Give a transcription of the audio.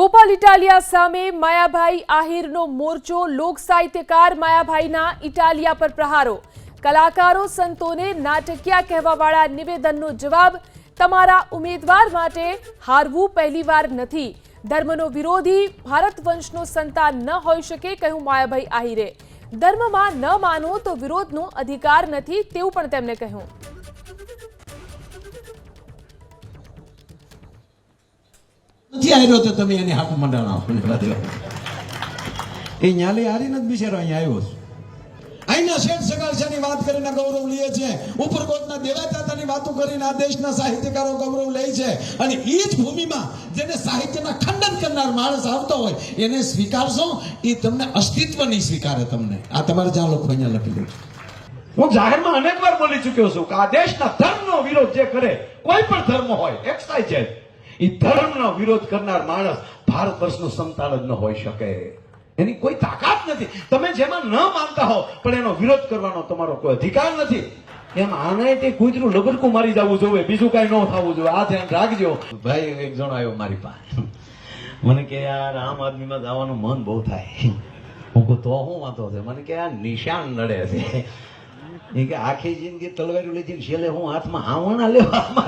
ગોપાલ ઇટાલિયા સામે માયાભાઈ આહિરનો મોરચો લોક સાહિત્યકાર માયાભાઈના ઇટાલિયા પર પ્રહારો. કલાકારો સંતોને નાટકીયા કહેવાવાળા નિવેદનનો જવાબ, તમારા ઉમેદવાર માટે હારવું પહેલીવાર નથી. ધર્મનો વિરોધી ભારત વંશનો સંતાન ન હોઈ શકે, કહ્યું માયાભાઈ આહિરે. ધર્મમાં ન માનો તો વિરોધનો અધિકાર નથી, તેવું પણ તેમણે કહ્યું. નથી આવ્યો તો તમે એને હાથ મંડાણા એ ન્યાલે હારીને જ બિચારો અહીંયા આવ્યો છે. અહીંના શેઠ સગાળશાની વાત કરીને ગૌરવ લઈએ છે. ઉપરકોટના દેવાદાતાની વાતો કરીને આ દેશના સાહિત્યકારો ગૌરવ લે છે. અને એ જ ભૂમિમાં જેને સાહિત્યના ખંડન કરનાર માણસ આવતો હોય એને સ્વીકારશો એ તમને અસ્તિત્વ નહીં સ્વીકારે તમને. આ તમારે જ્યાં લોકો અહીંયા લખી દે હું જાહેરમાં અનેક વાર બોલી ચુક્યો છું કે આ દેશના ધર્મનો વિરોધ જે કરે કોઈ પણ ધર્મ હોય એક્સાઈ છે. એ ધર્મનો વિરોધ કરનાર માણસ ભારત વર્ષનું સંતાન જ ન હોઈ શકે. એની કોઈ તાકાત નથી. તમે જેમાં ન માનતા હો, પણ એનો વિરોધ કરવાનો તમારો કોઈ અધિકાર નથી. એમ આને તે કૂતરું લબડકું મારી જવું જોઈએ, બીજું કઈ ન થવું જોઈએ. આ ધ્યાન રાખજો. ભાઈ, એક જણો આવ્યો મારી પાસે. મને કે યાર આમ આદમીમાં જવાનું મન બહુ થાય. હું કહું, તો શું વાંધો છે? મને કે, આ નિશાન નડે છે. એ કે, આખી જિંદગી તલવારી લીધી છેલ્લે હું હાથમાં આવણા લેવા